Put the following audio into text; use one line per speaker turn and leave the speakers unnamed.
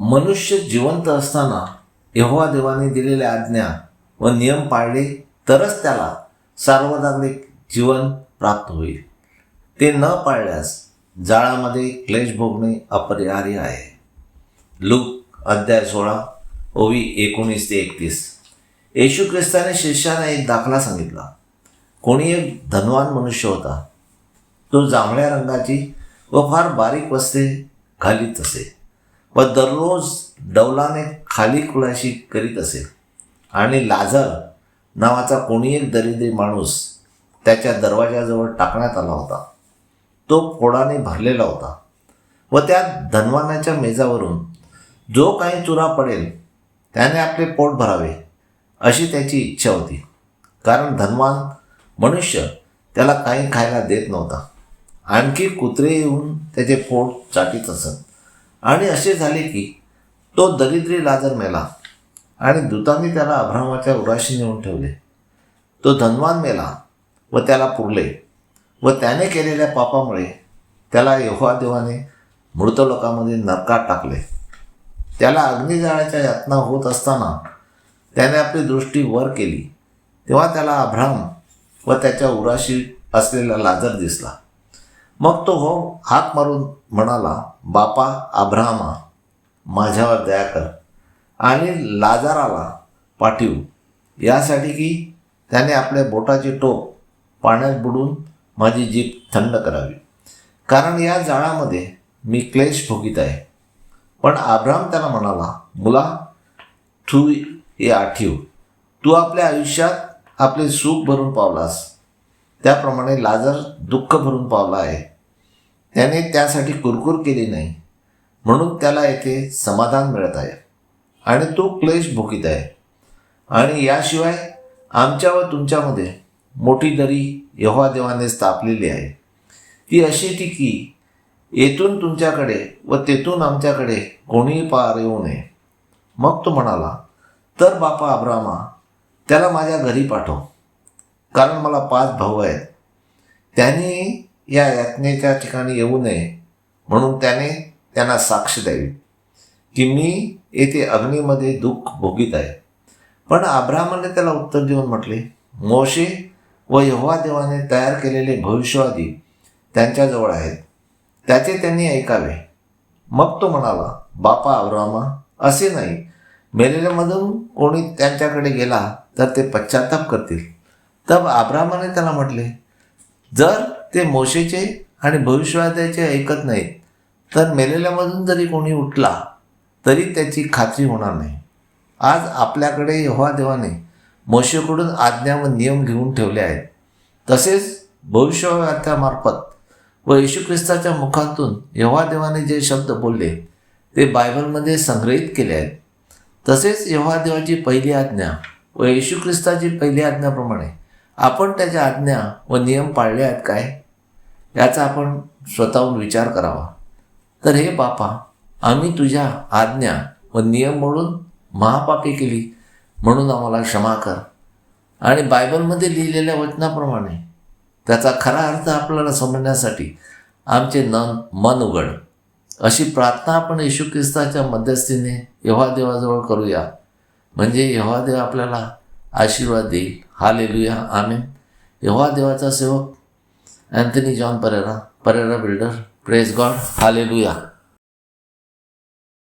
मनुष्य जिवंत असताना यहोवा देवाने दिलेल्या आज्ञा व नियम पाळले तरच त्याला सार्वजनिक जीवन प्राप्त होईल. ते न पाळल्यास जाळामध्ये क्लेश भोगणे अपरिहार्य आहे. लूक अध्याय सोळा ओवी एकोणीस ते एकतीस. येशू ख्रिस्ताने शिष्याने एक दाखला सांगितला. कोणी एक धनवान मनुष्य होता. तो जांभळ्या रंगाची व फार बारीक वस्ते घालीत असे. व दररोज डौलाने खाली कुळाशी करीत असे आणि लाझर नावाचा कोणी एक दरिद्री माणूस त्याच्या दरवाजाजवळ टाकण्यात आला होता. तो फोडाने भरलेला होता. व त्या धनवानाच्या मेजावरून जो काही चुरा पडेल त्याने आपले पोट भरावे अशी त्याची इच्छा होती. कारण धनवान मनुष्य त्याला काही खायला देत नव्हता. आणखी कुत्रे येऊन त्याचे पोट चाटीत असत. आणि असे झाले की तो दरिद्री लाजर मेला आणि दूतांनी त्याला अभ्रामाच्या उराशी नेऊन ठेवले. तो धनवान मेला व त्याला पुरले व त्याने केलेल्या पापामुळे त्याला यहोवा देवाने मृत लोकांमध्ये नरकात टाकले. त्याला अग्निजाळाच्या यातना होत असताना त्याने आपली दृष्टी वर केली. तेव्हा त्याला अभ्राम व त्याच्या उराशी असलेला लाजर दिसला. मग तो हो हात मारून म्हणाला बापा आभ्रामा माझ्यावर दया कर. आणि लाजाराला पाठीव. यासाठी की त्याने आपल्या बोटाचे टोप पाण्यात बुडून माझी जीभ थंड करावी. कारण या जाळामध्ये मी क्लेश भोगीत आहे. पण आब्राम त्याला म्हणाला मुला तू हे आठीव. तू आपल्या आयुष्यात आपले सुख भरून पावलास. त्याप्रमाणे लाजर दुःख भरून पावला आहे. त्याने त्यासाठी कुरकुर केली नाही. म्हणून त्याला येथे समाधान मिळत आहे. आणि तो क्लेश भोगीत आहे. आणि याशिवाय आमच्या व तुमच्यामध्ये मोठी दरी यहोवा देवाने स्थापलेली आहे. ती अशी ती की येथून तुमच्याकडे व तेथून आमच्याकडे कोणीही पार येऊ नये. मग तो म्हणाला तर बापा अब्रामा त्याला माझ्या घरी पाठव. कारण मला पाच भाऊ आहेत. त्यांनी या यातनेच्या ठिकाणी येऊ नये म्हणून त्याने त्यांना साक्ष द्यावी. की मी येथे अग्नीमध्ये दुःख भोगीत आहे. पण आब्रामाने त्याला उत्तर देऊन म्हटले मोशे व यहोवा देवाने तयार केलेले भविष्यवादी त्यांच्याजवळ आहेत. त्याचे त्यांनी ऐकावे. मग तो म्हणाला बापा अब्रामा असे नाही. मेलेल्यामधून कोणी त्यांच्याकडे गेला तर ते पश्चाताप करतील. तब आब्रामाने त्याला म्हटले जर ते मोशेचे आणि भविष्यवाद्याचे ऐकत नाहीत तर मेलेल्यामधून जरी कोणी उठला तरी त्याची खात्री होणार नाही. आज आपल्याकडे यहोवा देवाने मोशेकडून आज्ञा व नियम घेऊन ठेवले आहेत. तसेच भविष्यवाद्यामार्फत व येशू ख्रिस्ताच्या मुखातून यहोवा देवाने जे शब्द बोलले ते बायबलमध्ये संग्रहित केले आहेत. तसेच यहोवा देवाची पहिली आज्ञा व येशू ख्रिस्ताची पहिली आज्ञाप्रमाणे आपण त्याच्या आज्ञा व नियम पाळले आहेत काय? याचा आपण स्वतःहून विचार करावा. तर हे बापा आम्ही तुझ्या आज्ञा व नियम म्हणून महापापी केली म्हणून आम्हाला क्षमा कर. आणि बायबलमध्ये लिहिलेल्या वचनाप्रमाणे त्याचा खरा अर्थ आपल्याला समजण्यासाठी आमचे न मन उघड. अशी प्रार्थना आपण येशू ख्रिस्ताच्या मध्यस्थीने यव्हा देवाजवळ करूया. म्हणजे यव्हा देव आपल्याला आशीर्वाद देईल. हा लेलूया आमेन यव्हा देवाचा सेवक Anthony John Pereira Pereira builder praise God हा लेलूया